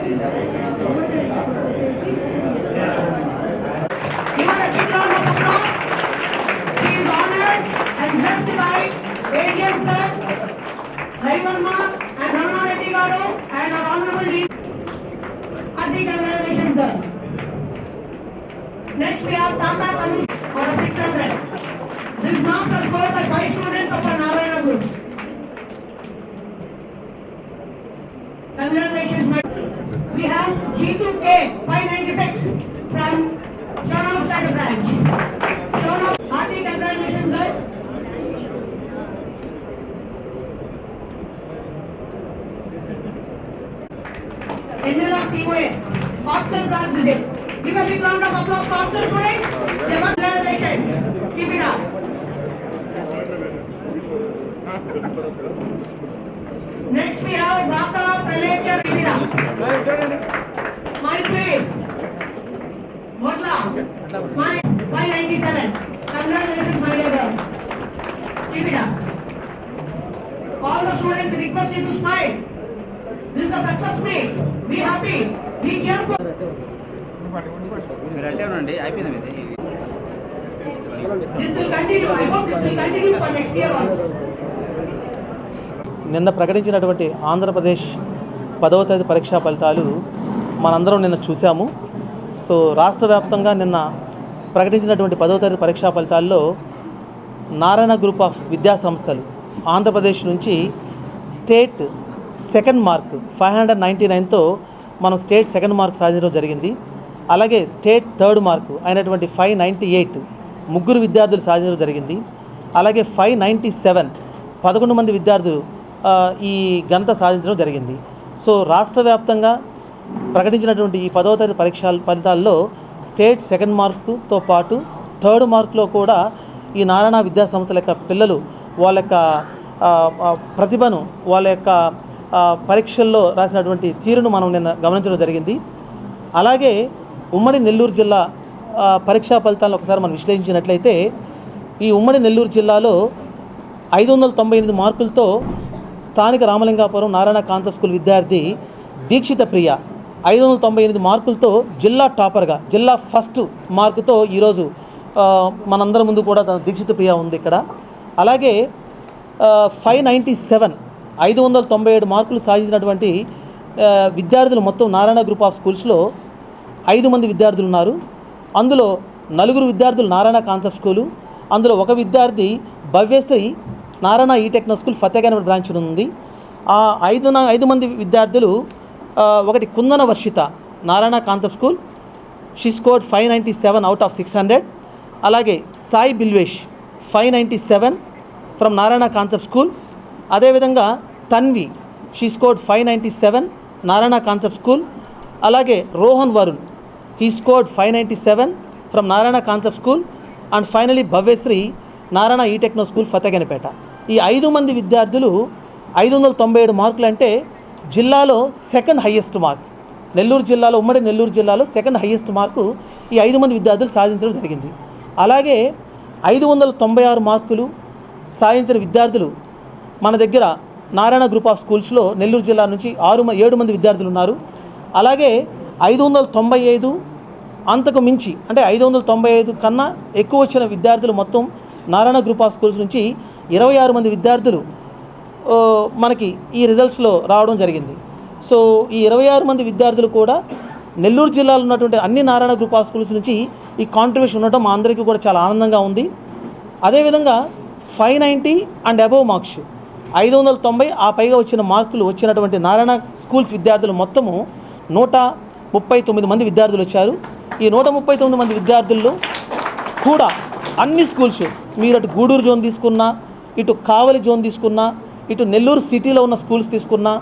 ಆಗಿದೆ ಅಂತ NLR COS, hostel branch visit. Give a big round of applause for hostel students. They want congratulations. Keep it up. Next we have Raka Pralekar Keep it up. My please. Motla. My 597. Congratulations my dear girl. Keep it up. All the students request you to smile. This is a success meet. Be happy. Be cheerful. మీరు అంటే ఉండండి అయిపోయింది మీది. నిన్న ప్రకటించినటువంటి ఆంధ్రప్రదేశ్ పదవ తేదీ పరీక్షా ఫలితాలు మనందరం నిన్న చూసాము సో రాష్ట్ర వ్యాప్తంగా నిన్న ప్రకటించినటువంటి పదవ తరగతి పరీక్షా ఫలితాల్లో నారాయణ గ్రూప్ ఆఫ్ విద్యా సంస్థలు ఆంధ్రప్రదేశ్ నుంచి state second mark five hundred ninety నైన్తో మనం స్టేట్ సెకండ్ మార్క్ సాధించడం జరిగింది. అలాగే స్టేట్ థర్డ్ మార్క్ అయినటువంటి ఫైవ్ నైంటీ ఎయిట్ ముగ్గురు విద్యార్థులు సాధించడం జరిగింది. అలాగే ఫైవ్ నైంటీ సెవెన్ పదకొండు మంది విద్యార్థులు ఈ ఘనత సాధించడం జరిగింది. సో రాష్ట్ర వ్యాప్తంగా ప్రకటించినటువంటి ఈ పదవ తరగతి పరీక్ష ఫలితాల్లో స్టేట్ సెకండ్ మార్కుతో పాటు థర్డ్ మార్కులో కూడా ఈ నారాయణ విద్యాసంస్థల యొక్క పిల్లలు వాళ్ళ యొక్క ప్రతిభను వాళ్ళ యొక్క పరీక్షల్లో రాసినటువంటి తీరును మనం నిన్న గమనించడం జరిగింది. అలాగే ఉమ్మడి నెల్లూరు జిల్లా పరీక్షా ఫలితాలను ఒకసారి మనం విశ్లేషించినట్లయితే ఈ ఉమ్మడి నెల్లూరు జిల్లాలో ఐదు వందల తొంభై ఎనిమిది మార్కులతో స్థానిక రామలింగాపురం నారాయణ కాన్సెప్ట్ స్కూల్ విద్యార్థి దీక్షిత ప్రియ ఐదు వందల తొంభై ఎనిమిది మార్కులతో జిల్లా టాపర్గా జిల్లా ఫస్ట్ మార్కుతో ఈరోజు మనందరి ముందు కూడా తన దీక్షిత ప్రియ ఉంది ఇక్కడ. అలాగే ఫైవ్ నైంటీ సెవెన్ ఐదు వందల తొంభై ఏడు మార్కులు సాధించినటువంటి విద్యార్థులు మొత్తం నారాయణ గ్రూప్ ఆఫ్ స్కూల్స్లో ఐదు మంది విద్యార్థులు ఉన్నారు. అందులో నలుగురు విద్యార్థులు నారాయణ కాన్సెప్ట్ స్కూలు అందులో ఒక విద్యార్థి Bhavyasri Narayana e techno school ఫతేగానపేట branch ఉంది. ఆ ఐదు ఐదు మంది విద్యార్థులు ఒకటి Kundana Varshita Narayana concept school she scored five ninety seven out of six hundred. అలాగే Sai Bilvesh five ninety seven from Narayana concept school. అదేవిధంగా Tanvi. She scored five ninety seven Narayana concept school అలాగే Rohan Varun. He scored five ninety seven from Narayana concept school and finally Bhavyasri Narayana e techno school ఫతేగనపేట ఈ ఐదు మంది విద్యార్థులు ఐదు వందల తొంభై ఏడు మార్కులు అంటే జిల్లాలో సెకండ్ హయ్యెస్ట్ మార్క్ నెల్లూరు జిల్లాలో ఉమ్మడి నెల్లూరు జిల్లాలో సెకండ్ హయ్యెస్ట్ మార్కు ఈ ఐదు మంది విద్యార్థులు సాధించడం జరిగింది. అలాగే ఐదు వందల తొంభై ఆరు మార్కులు సాధించిన విద్యార్థులు మన దగ్గర నారాయణ గ్రూప్ ఆఫ్ స్కూల్స్లో నెల్లూరు జిల్లా నుంచి ఆరు మ- ఏడు మంది విద్యార్థులు ఉన్నారు. అలాగే ఐదు వందల తొంభై ఐదు అంతకు మించి అంటే ఐదు వందల తొంభై ఐదు కన్నా ఎక్కువ వచ్చిన విద్యార్థులు మొత్తం నారాయణ గ్రూప్ ఆఫ్ స్కూల్స్ నుంచి ఇరవై ఆరు మంది విద్యార్థులు మనకి ఈ రిజల్ట్స్లో రావడం జరిగింది. సో ఈ ఇరవై ఆరు మంది విద్యార్థులు కూడా నెల్లూరు జిల్లాలో ఉన్నటువంటి అన్ని నారాయణ గ్రూప్ ఆఫ్ స్కూల్స్ నుంచి ఈ కాంట్రిబ్యూషన్ ఉండటం మా అందరికీ కూడా చాలా ఆనందంగా ఉంది. అదేవిధంగా five ninety and above marks. ఐదు వందల తొంభై ఆ పైగా వచ్చిన మార్కులు వచ్చినటువంటి నారాయణ స్కూల్స్ విద్యార్థులు మొత్తము నూట ముప్పై తొమ్మిది మంది విద్యార్థులు వచ్చారు. ఈ నూట ముప్పై తొమ్మిది మంది విద్యార్థుల్లో కూడా అన్ని స్కూల్స్ మీరు అటు గూడూరు జోన్ తీసుకున్నా ఇటు కావలి జోన్ తీసుకున్నా ఇటు నెల్లూరు సిటీలో ఉన్న స్కూల్స్ తీసుకున్నా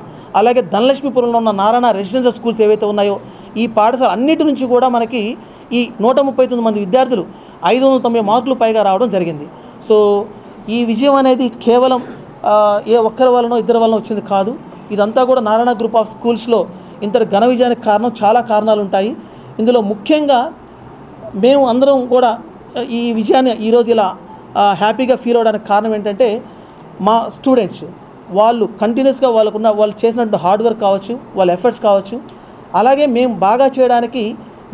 అలాగే ధనలక్ష్మీపురంలో ఉన్న నారాయణ రెసిడెన్షియల్ స్కూల్స్ ఏవైతే ఉన్నాయో ఈ పాఠశాల అన్నిటి నుంచి కూడా మనకి ఈ నూట ముప్పై తొమ్మిది మంది విద్యార్థులు ఐదు వందల తొంభై మార్కులు పైగా రావడం జరిగింది. సో ఈ విజయం అనేది కేవలం ఏ ఒక్కరి వలనో ఇద్దరి వలన వచ్చింది కాదు. ఇదంతా కూడా నారాయణ గ్రూప్ ఆఫ్ స్కూల్స్లో ఇంతటి ఘన విజయానికి కారణం చాలా కారణాలు ఉంటాయి ఇందులో ముఖ్యంగా మేము అందరం కూడా ఈ విజయాన్ని ఈరోజు ఇలా హ్యాపీగా ఫీల్ అవ్వడానికి కారణం ఏంటంటే మా స్టూడెంట్స్ వాళ్ళు కంటిన్యూస్గా వాళ్ళకున్న వాళ్ళు చేసినటువంటి హార్డ్ వర్క్ కావచ్చు వాళ్ళ ఎఫర్ట్స్ కావచ్చు అలాగే మేము బాగా చేయడానికి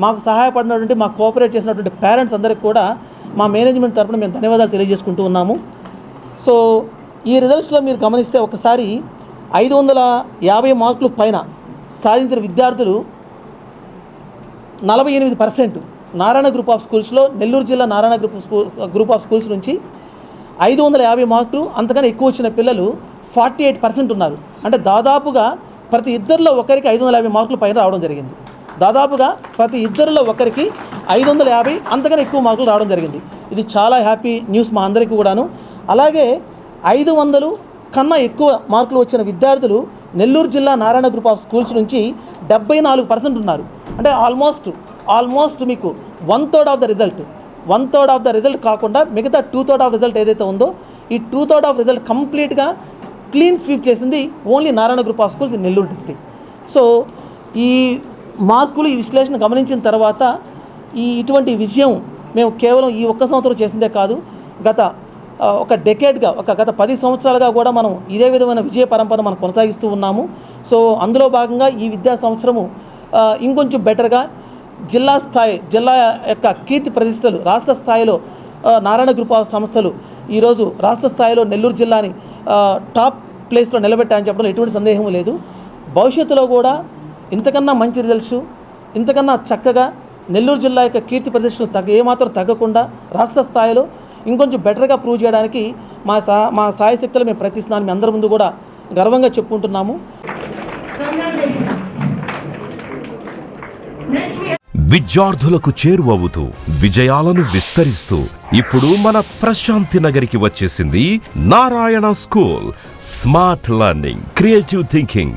మాకు సహాయపడినటువంటి మాకు కోఆపరేట్ చేసినటువంటి పేరెంట్స్ అందరికీ కూడా మా మేనేజ్మెంట్ తరఫున మేము ధన్యవాదాలు తెలియజేసుకుంటూ ఉన్నాము. సో ఈ రిజల్ట్స్లో మీరు గమనిస్తే ఒకసారి ఐదు వందల యాభై మార్కులు పైన సాధించిన విద్యార్థులు నలభై ఎనిమిది పర్సెంట్ నారాయణ గ్రూప్ ఆఫ్ స్కూల్స్లో నెల్లూరు జిల్లా Narayana group school group of schools నుంచి ఐదు వందల యాభై మార్కులు అంతకన్నా ఎక్కువ వచ్చిన పిల్లలు ఫార్టీ ఎయిట్ పర్సెంట్ ఉన్నారు. అంటే దాదాపుగా ప్రతి ఇద్దరిలో ఒకరికి ఐదు వందల యాభై మార్కులు పైన రావడం జరిగింది. దాదాపుగా ప్రతి ఇద్దరిలో ఒకరికి ఐదు వందల యాభై అంతకన్నా ఎక్కువ మార్కులు రావడం జరిగింది. ఇది చాలా హ్యాపీ న్యూస్ మా అందరికీ కూడాను. అలాగే ఐదు వందలు కన్నా ఎక్కువ మార్కులు వచ్చిన విద్యార్థులు నెల్లూరు జిల్లా నారాయణ గ్రూప్ ఆఫ్ స్కూల్స్ నుంచి డెబ్బై నాలుగు పర్సెంట్ ఉన్నారు. అంటే ఆల్మోస్ట్ ఆల్మోస్ట్ మీకు one third of the result one third of the result కాకుండా మిగతా టూ థర్డ్ ఆఫ్ రిజల్ట్ ఏదైతే ఉందో ఈ టూ థర్డ్ ఆఫ్ రిజల్ట్ కంప్లీట్గా క్లీన్ స్వీప్ చేసింది only Narayana group of schools Nellore district so ఈ మార్కులు ఈ విశ్లేషణ గమనించిన తర్వాత ఈ ఇటువంటి విజయం మేము కేవలం ఈ ఒక్క సంవత్సరం చేసిందే కాదు గత ఒక డెకేడ్గా ఒక గత పది సంవత్సరాలుగా కూడా మనం ఇదే విధమైన విజయ పరంపర మనం కొనసాగిస్తూ ఉన్నాము. సో అందులో భాగంగా ఈ విద్యా సంవత్సరము ఇంకొంచెం బెటర్గా జిల్లా స్థాయి జిల్లా యొక్క కీర్తి ప్రతిష్టలు రాష్ట్ర స్థాయిలో నారాయణ గ్రూప్ ఆఫ్ సంస్థలు ఈరోజు రాష్ట్ర స్థాయిలో నెల్లూరు జిల్లాని టాప్ ప్లేస్లో నిలబెట్టాయని చెప్పడంలో ఎటువంటి సందేహం లేదు. భవిష్యత్తులో కూడా ఇంతకన్నా మంచి రిజల్ట్స్ ఇంతకన్నా చక్కగా నెల్లూరు జిల్లా యొక్క కీర్తి ప్రతిష్టలు తగ్గ ఏమాత్రం తగ్గకుండా రాష్ట్ర స్థాయిలో ఇంకొంచెం బెటర్గా ప్రూవ్ చేయడానికి మా సా మా సాయ శక్తులు మేము ప్రయత్నిస్తున్నాను మీ అందరి ముందు కూడా గర్వంగా చెప్పుకుంటున్నాము. విద్యార్థులకు చేరువవుతూ విజయాలను విస్తరిస్తూ ఇప్పుడు మన ప్రశాంతి నగరికి వచ్చేసింది Narayana school. Smart learning creative thinking